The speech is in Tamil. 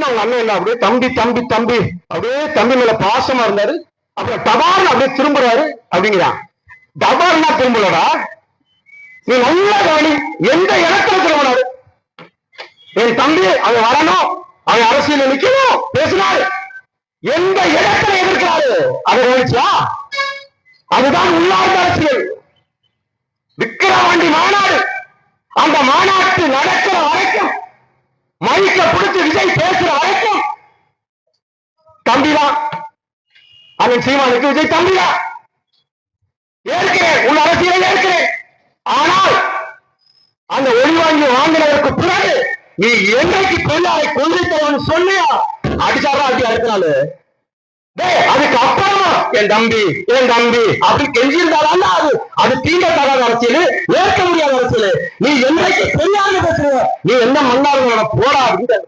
உடனே அவங்க அண்ணன் என்ன அப்படியே தம்பி தம்பி தம்பி அப்படியே தம்பி மேல பாசமா இருந்தாரு. அப்புறம் டபார்னு அப்படியே திரும்புறாரு அப்படிங்கிறான். டபார்னா திரும்பலடா. நீ நல்லா கவனி. எந்த இடத்துல திரும்பினாரு என் தம்பி அவன் வரணும். அவன் அரசியல் நிக்கணும். பேசினாரு. எந்த இடத்துல எதிர்க்கிறாரு? அதை கவனிச்சா அதுதான் உள்ளார்ந்த அரசியல். விக்கிரவாண்டி மாநாடு. அந்த மாநாட்டு நடக்கிற வரைக்கும் மைக்க பிடிச்சு விஜய் பேசுற வரைக்கும் தம்பிதான். அவன் சீமானுக்கு விஜய் தம்பிதான் ஏற்கிறேன் உன் அரசியலை ஏற்கிறேன். ஆனால் அந்த ஒளி வாங்கி வாங்கினதற்கு பிறகு நீ என்னைக்கு பிள்ளாரை கொள்கை தலைவன் சொல்லியா? அடிச்சாரா அப்படி அடுத்த டேய், அதுக்கு அப்புறமா என் தம்பி என் தம்பி அப்படி கெஞ்சிருந்தாலும் அது அது தீண்டத்தகாத அரசியல் ஏற்க முடியாத அரசியல். நீ என்னைக்கு பெரியாரு நீ எந்த மன்னாரு போடா அப்படின்னு